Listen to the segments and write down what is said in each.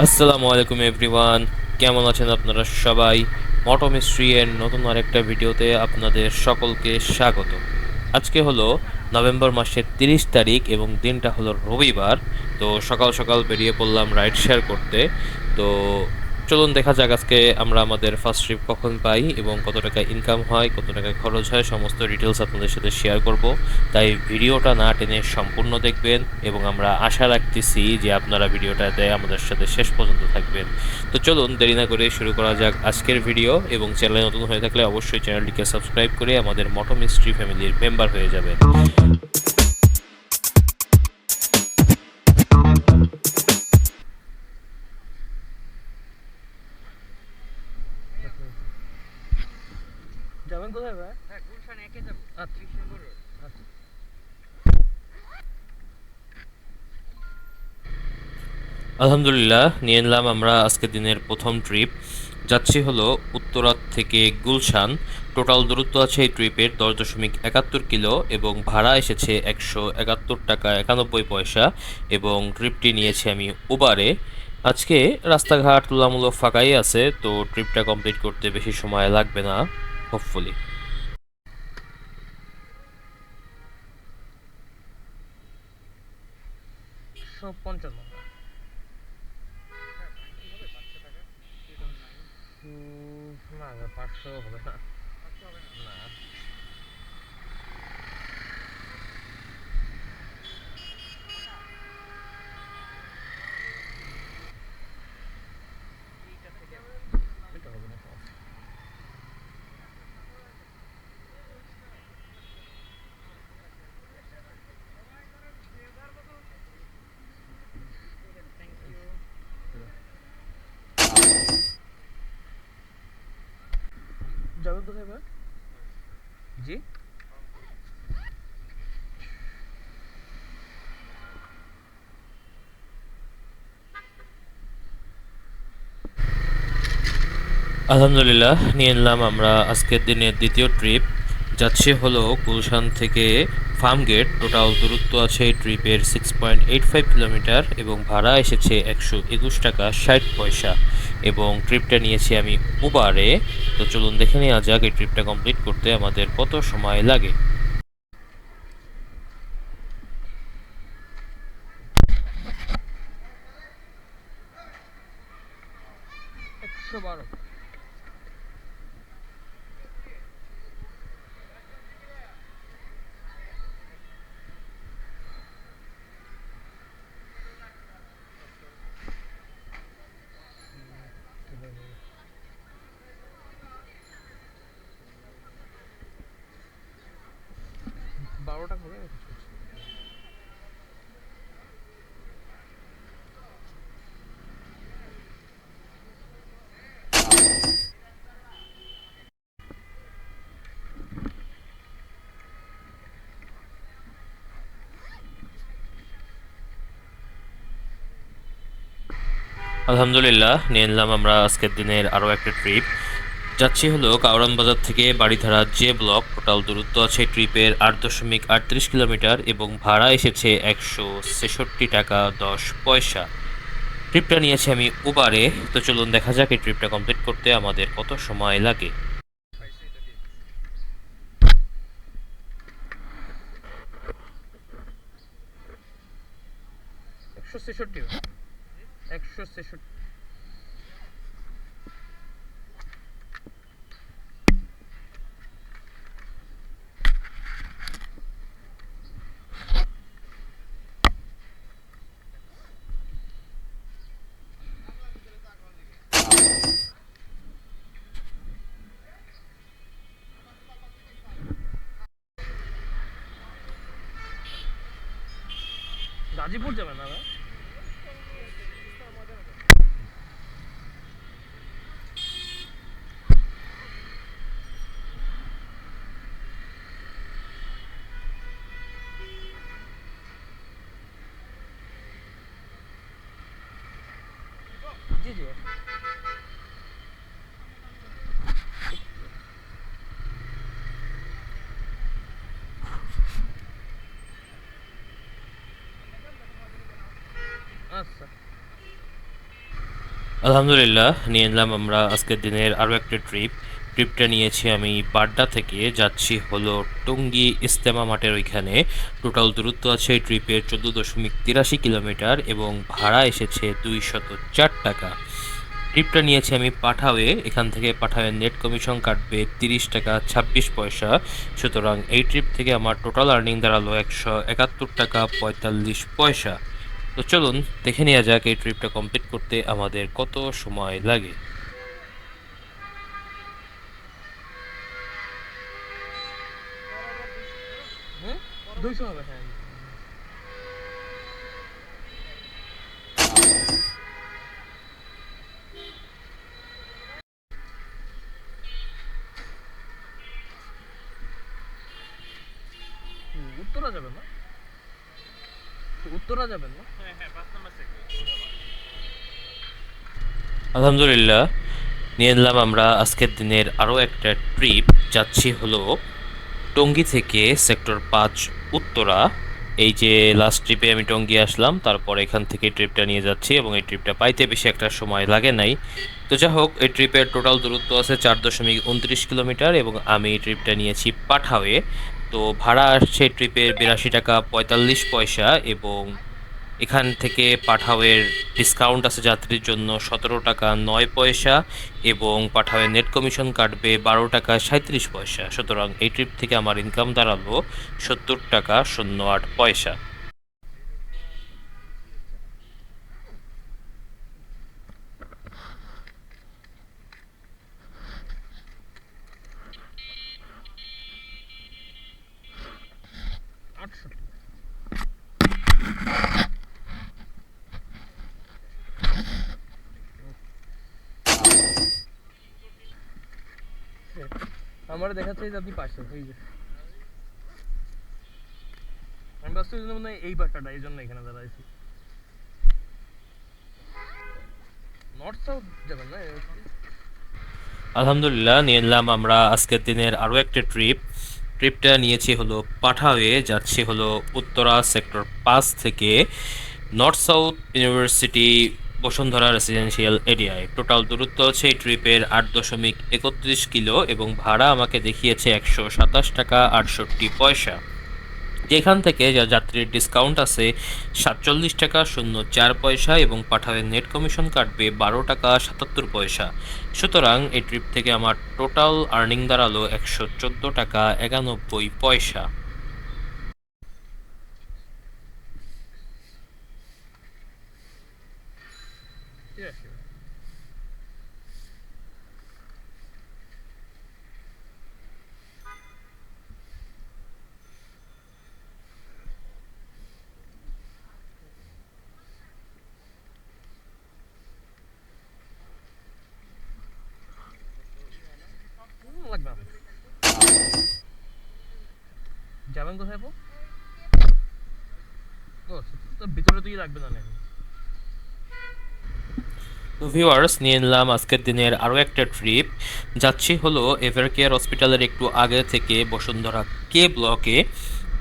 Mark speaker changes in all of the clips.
Speaker 1: আসসালামু আলাইকুম এভরিওয়ান, কেমন আছেন আপনারা সবাই? মটো মিস্ট্রি এর নতুন আরেকটা ভিডিওতে আপনাদের সকলকে স্বাগত। আজকে হলো নভেম্বর মাসের তিরিশ তারিখ এবং দিনটা হলো রবিবার, তো সকাল সকাল বেরিয়ে পড়লাম রাইড শেয়ার করতে। তো চলুন দেখা যাক আজকে আমরা আমাদের ফার্স্ট ট্রিপ কখন পাই এবং কত টাকা ইনকাম হয়, কত টাকা খরচ হয়, সমস্ত ডিটেলস আপনাদের সাথে শেয়ার করব। তাই ভিডিওটা না টেনে সম্পূর্ণ দেখবেন এবং আমরা আশা রাখতেছি যে আপনারা ভিডিওটাতে আমাদের সাথে শেষ পর্যন্ত থাকবেন। তো চলুন দেরি না করে শুরু করা যাক আজকের ভিডিও এবং চ্যানেলে নতুন হয়ে থাকলে অবশ্যই চ্যানেলটিকে সাবস্ক্রাইব করে আমাদের মটো মিস্ট্রি ফ্যামিলির মেম্বার হয়ে যাবেন।
Speaker 2: যাবেন কোথায় ভাই?
Speaker 3: হ্যাঁ গুলশান একে যাব।
Speaker 2: আচ্ছা।
Speaker 3: নম্বর
Speaker 2: আচ্ছা
Speaker 1: আলহামদুলিল্লাহ নিয়ে নিলাম আমরা আজকের দিনের প্রথম ট্রিপ। যাচ্ছি হলো উত্তরাত থেকে গুলশান। টোটাল দূরত্ব আছে এই ট্রিপের দশ দশমিক একাত্তর কিলো এবং ভাড়া এসেছে একশো একাত্তর টাকা একানব্বই পয়সা এবং ট্রিপটি নিয়েছি আমি উবারে। আজকে রাস্তাঘাট তুলনামূলক ফাঁকাই আছে তো ট্রিপটা কমপ্লিট করতে বেশি সময় লাগবে না।
Speaker 2: একশো পঞ্চান্ন। না পাঁচশো হবে না এটা হবে না সমস্যা। কোথায় ভাই জি।
Speaker 1: আলহামদুলিল্লাহ, নিয়ে নিলাম আমরা আজকের দিনের দ্বিতীয় ট্রিপ। যাচ্ছে হলো গুলশান থেকে ফার্ম গেট। টোটাল দূরত্ব আছে এই ট্রিপের six point eight five kilometre এবং ভাড়া এসেছে একশো একুশ টাকা ষাট পয়সা। এবং ট্রিপটা নিয়েছি আমি উবারে তো চলুন দেখে নেওয়া যাক এই ট্রিপটা কমপ্লিট করতে আমাদের কত সময় লাগে
Speaker 2: একশো বারো বারোটা হবে
Speaker 1: আলহামদুলিল্লাহ, নিয়ে নিলাম আমরা আজকের দিনের আরও একটা ট্রিপ যাচ্ছি হলো কাউরান বাজার থেকে বাড়িধারা যে ব্লক, টোটাল দূরত্ব আছে ট্রিপের আট দশমিক আটত্রিশ কিলোমিটার এবং ভাড়া এসেছে একশো ছেষট্টি টাকা দশ পয়সা। ট্রিপটা নিয়েছি আমি উবারে তো চলুন দেখা যাক এই ট্রিপটা কমপ্লিট করতে আমাদের কত সময় লাগে।
Speaker 2: একশো ছেষট্টি। একশো ছেষট্টি। গাজীপুর যাবে না? ভাই জি জি আচ্ছা
Speaker 1: আলহামদুলিল্লাহ নিয়ে নিলাম আমরা আজকের দিনের আরও একটা ট্রিপ ট্রিপটা নিয়েছি আমি। বাড্ডা থেকে যাচ্ছি হলো টঙ্গী ইস্তেমা মাঠের ওইখানে। টোটাল দূরত্ব আছে এই ট্রিপের চোদ্দ দশমিক তিরাশি কিলোমিটার এবং ভাড়া এসেছে দুইশত চার টাকা। ট্রিপটা নিয়েছি আমি পাঠাওয়ে। এখান থেকে পাঠাওয়ে নেট কমিশন কাটবে তিরিশ টাকা ছাব্বিশ পয়সা। সুতরাং এই ট্রিপ থেকে আমার টোটাল আর্নিং দাঁড়াল একশো একাত্তর টাকা পঁয়তাল্লিশ পয়সা। তো চলুন, দেখে নেওয়া যাক এই ট্রিপটা কমপ্লিট করতে আমাদের কত সময় লাগে।
Speaker 2: হবে হ্যাঁ উত্তরা যাবেন না? উত্তরা যাবেন না?
Speaker 1: আলহামদুলিল্লাহ নিয়ে নিলাম আমরা আজকের দিনের আরও একটা ট্রিপ যাচ্ছি হলো টঙ্গী থেকে সেক্টর পাঁচ উত্তরা। এই যে লাস্ট ট্রিপে আমি টঙ্গি আসলাম, তারপর এখান থেকে ট্রিপটা নিয়ে যাচ্ছি এবং এই ট্রিপটা পাইতে বেশি একটা সময় লাগে নাই। তো যাই হোক, এই ট্রিপের টোটাল দূরত্ব আছে চার দশমিক উনত্রিশ কিলোমিটার এবং আমি এই ট্রিপটা নিয়েছি পাঠাওয়ে। তো ভাড়া আসছে ট্রিপের বিরাশি টাকা পঁয়তাল্লিশ পয়সা এবং এখান থেকে পাঠাওয়ের ডিসকাউন্ট আছে যাত্রীর জন্য সতেরো টাকা নয় পয়সা এবং পাঠাওয়ের নেট কমিশন কাটবে বারো টাকা সাঁত্রিশ পয়সা। সুতরাং এই ট্রিপ থেকে আমার ইনকাম দাঁড়াল সত্তর টাকা শূন্য আট পয়সা
Speaker 2: আটষট্টি আমার দেখাচ্ছে যে আপনি পাঁচশো এই যে। আমি বাস্তব মনে হয় এই পাশাটা এই জন্য এখানে দাঁড়াইছি। নর্থ সাউথ যাবেন না
Speaker 1: আলহামদুলিল্লাহ নিয়ে নিলাম আমরা আজকের দিনের আরও একটা ট্রিপ। ট্রিপটা নিয়েছি হলো পাঠাওয়ে, যাচ্ছি হলো উত্তরা সেক্টর পাঁচ থেকে। North south university Bashundhara residential এরিয়ায় টোটাল দূরত্ব হচ্ছে এই ট্রিপের আট দশমিক একত্রিশ কিলো এবং ভাড়া আমাকে দেখিয়েছে একশো সাতাশ টাকা আটষট্টি পয়সা। যেখান থেকে যা যাত্রীর ডিসকাউন্ট আছে সাতচল্লিশ টাকা শূন্য চার পয়সা এবং পাঠাবেন নেট কমিশন কাটবে বারো টাকা সাতাত্তর পয়সা। সুতরাং এই ট্রিপ থেকে আমার টোটাল আর্নিং দাঁড়াল একশো চোদ্দ টাকা একানব্বই পয়সা
Speaker 2: তিরাশি হুম, লাগবে না। যাবেন কোথায় তো ভিতরে তুই লাগবে না
Speaker 1: তো ভিউয়ার্স নিয়ে নিলাম আজকের দিনের আরও একটা ট্রিপ যাচ্ছি হলো এভার কেয়ার হসপিটালের একটু আগে থেকে বসুন্ধরা কে ব্লকে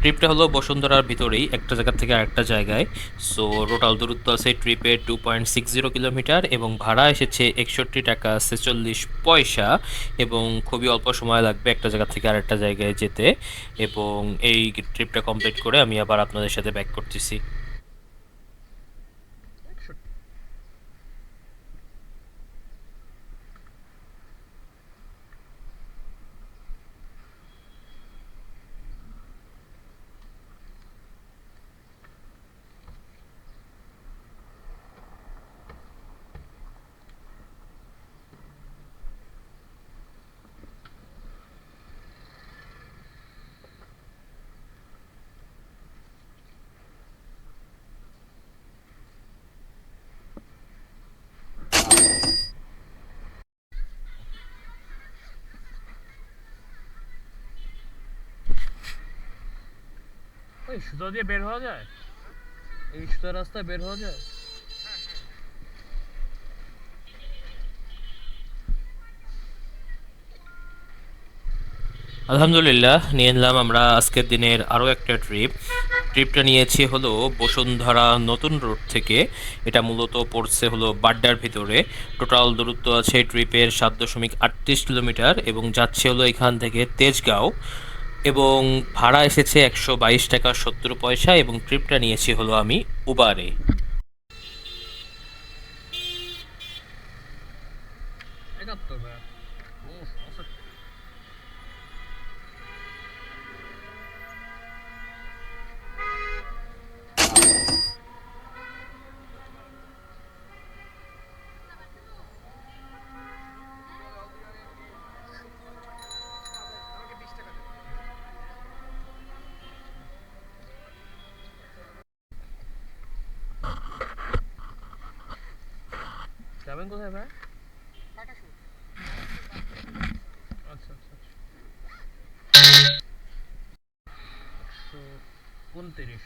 Speaker 1: ট্রিপটা হলো বসুন্ধরার ভিতরেই, একটা জায়গা থেকে আরেকটা জায়গায়। সো টোটাল দূরত্ব আছে ট্রিপে two point six zero kilometre এবং ভাড়া এসেছে একষট্টি টাকা ছেচল্লিশ পয়সা এবং খুবই অল্প সময় লাগবে একটা জায়গা থেকে আরেকটা জায়গায় যেতে এবং এই ট্রিপটা কমপ্লিট করে আমি আবার আপনাদের সাথে ব্যাক করতেছি
Speaker 2: একষট্টি ওই সুতো দিয়ে বের হওয়া যায়? এই সুতো রাস্তায় বের হওয়া যায়?
Speaker 1: আলহামদুলিল্লাহ, নিয়ে নিলাম আমরা আজকের দিনের আরও একটা ট্রিপ। ট্রিপটা নিয়েছি হলো বসুন্ধরা নতুন রোড থেকে। এটা মূলত পড়ছে হলো বাড্ডার ভিতরে। টোটাল দূরত্ব আছে ট্রিপের সাত দশমিক আটত্রিশ কিলোমিটার এবং যাচ্ছে হলো এখান থেকে তেজগাঁও। এবং ভাড়া এসেছে একশো বাইশ টাকা সত্তর পয়সা এবং ট্রিপটা নিয়েছি হলো আমি উবারে।
Speaker 2: যাবেন কোথায় ভাই? আচ্ছা আচ্ছা আচ্ছা। একশো উনত্রিশ।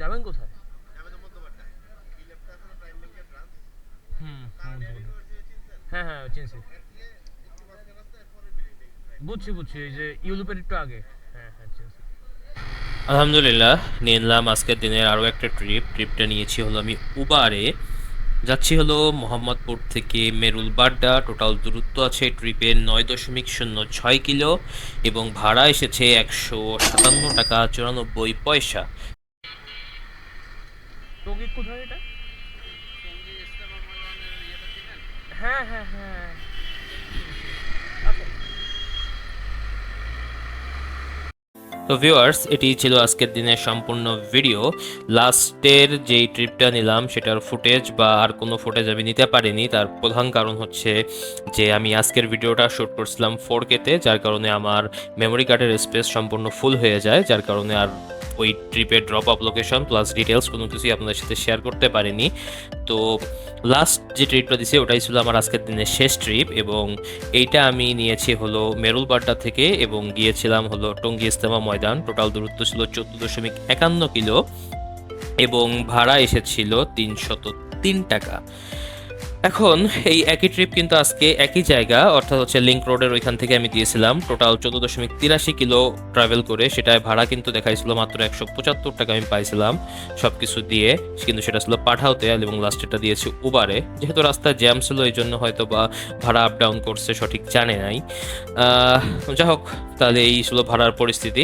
Speaker 2: যাবেন কোথায়? হ্যাঁ হ্যাঁ চিনছি। বুঝছি বুঝছি এই যে ইউলুপের একটু আগে। হ্যাঁ হ্যাঁ চিনছি।
Speaker 1: আলহামদুলিল্লাহ নিয়ে নিলাম আজকের দিনের আরও একটা ট্রিপ। ট্রিপটা নিয়েছি হলো আমি উবারে। যাচ্ছি হলো মোহাম্মদপুর থেকে মেরুল বাড্ডা টোটাল দূরত্ব আছে ট্রিপের নয় দশমিক শূন্য ছয় কিলো এবং ভাড়া এসেছে একশো সাতান্ন টাকা চুরানব্বই পয়সা।
Speaker 2: কোথায় এটা? হ্যাঁ হ্যাঁ হ্যাঁ। আচ্ছা
Speaker 1: তো ভিউয়ার্স এটি ছিল আজকের দিনের সম্পূর্ণ ভিডিও লাস্টের যেই ট্রিপটা নিলাম, সেটার ফুটেজ বা আর কোনো ফুটেজ আমি নিতে পারিনি। তার প্রধান কারণ হচ্ছে যে আমি আজকের ভিডিওটা শ্যুট করছিলাম ফোর কেতে যার কারণে আমার মেমোরি কার্ডের স্পেস সম্পূর্ণ ফুল হয়ে যায়। যার কারণে আর ওই ট্রিপের drop up location plus details কোনো কিছুই আপনাদের সাথে শেয়ার করতে পারিনি। তো লাস্ট যে ট্রিপটা দিছি, ওটাই ছিল আমার আজকের দিনের শেষ ট্রিপ এবং এইটা আমি নিয়েছি হলো মেরুলবাড্ডা থেকে এবং গিয়েছিলাম হলো টঙ্গী ইস্তেমা ময়দান। টোটাল দূরত্ব ছিল চোদ্দ দশমিক একান্ন কিলো এবং ভাড়া এসেছিল তিনশত তিন টাকা। এখন এই একই ট্রিপ কিন্তু আজকে একই জায়গা, অর্থাৎ হচ্ছে লিঙ্ক রোডের ওইখান থেকে আমি দিয়েছিলাম। টোটাল চোদ্দ দশমিক তিরাশি কিলো ট্রাভেল করে সেটায় ভাড়া কিন্তু দেখাইছিল মাত্র একশো পঁচাত্তর টাকা আমি পাইছিলাম সব কিছু দিয়ে। কিন্তু সেটা ছিল পাঠাওতে এবং লাস্টেরটা দিয়েছি উবারে যেহেতু রাস্তায় জ্যাম ছিল এই জন্য হয়তো বা ভাড়া আপ ডাউন করছে সঠিক জানে নাই। যাই হোক, তাহলে এই ছিল ভাড়ার পরিস্থিতি।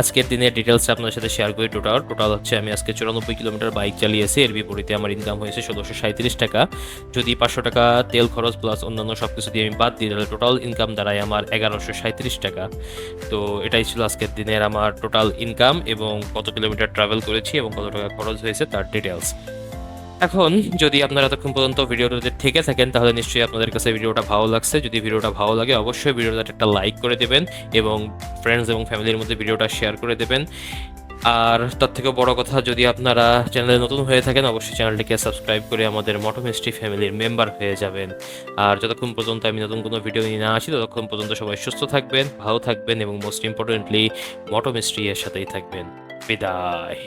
Speaker 1: আজকের দিনের ডিটেলস আপনার সাথে শেয়ার করি টোটাল টোটাল হচ্ছে আমি আজকে চুরানব্বই কিলোমিটার বাইক চালিয়েছি। এর বিপরীতে আমার ইনকাম হয়েছে ষোলোশো সাঁত্রিশ টাকা। যদি পাঁচশো টাকা তেল খরচ প্লাস অন্যান্য সব কিছু দিয়ে আমি বাদ দিই তাহলে টোটাল ইনকাম দাঁড়ায় আমার এগারোশো সাঁত্রিশ টাকা। তো এটাই ছিল আজকের দিনের আমার টোটাল ইনকাম এবং কত কিলোমিটার ট্রাভেল করেছি এবং কত টাকা খরচ হয়েছে তার ডিটেলস এখন যদি আপনারা এতক্ষণ পর্যন্ত ভিডিওটাতে থেকে থাকেন, তাহলে নিশ্চয়ই আপনাদের কাছে ভিডিওটা ভালো লাগছে। যদি ভিডিওটা ভালো লাগে, অবশ্যই ভিডিওটাতে একটা লাইক করে দেবেন এবং ফ্রেন্ডস এবং ফ্যামিলির মধ্যে ভিডিওটা শেয়ার করে দেবেন। আর তার থেকে বড় কথা, যদি আপনারা চ্যানেলে নতুন হয়ে থাকেন, অবশ্যই চ্যানেলটিকে সাবস্ক্রাইব করে আমাদের মটো হিস্ট্রি ফ্যামিলির মেম্বার হয়ে যাবেন। আর যতক্ষণ পর্যন্ত আমি নতুন কোনো ভিডিও নিয়ে না আসি, ততক্ষণ পর্যন্ত সবাই সুস্থ থাকবেন, ভালো থাকবেন এবং মোস্ট ইম্পর্টেন্টলি মটো হিস্ট্রি এর সাথেই থাকবেন। বিদায়।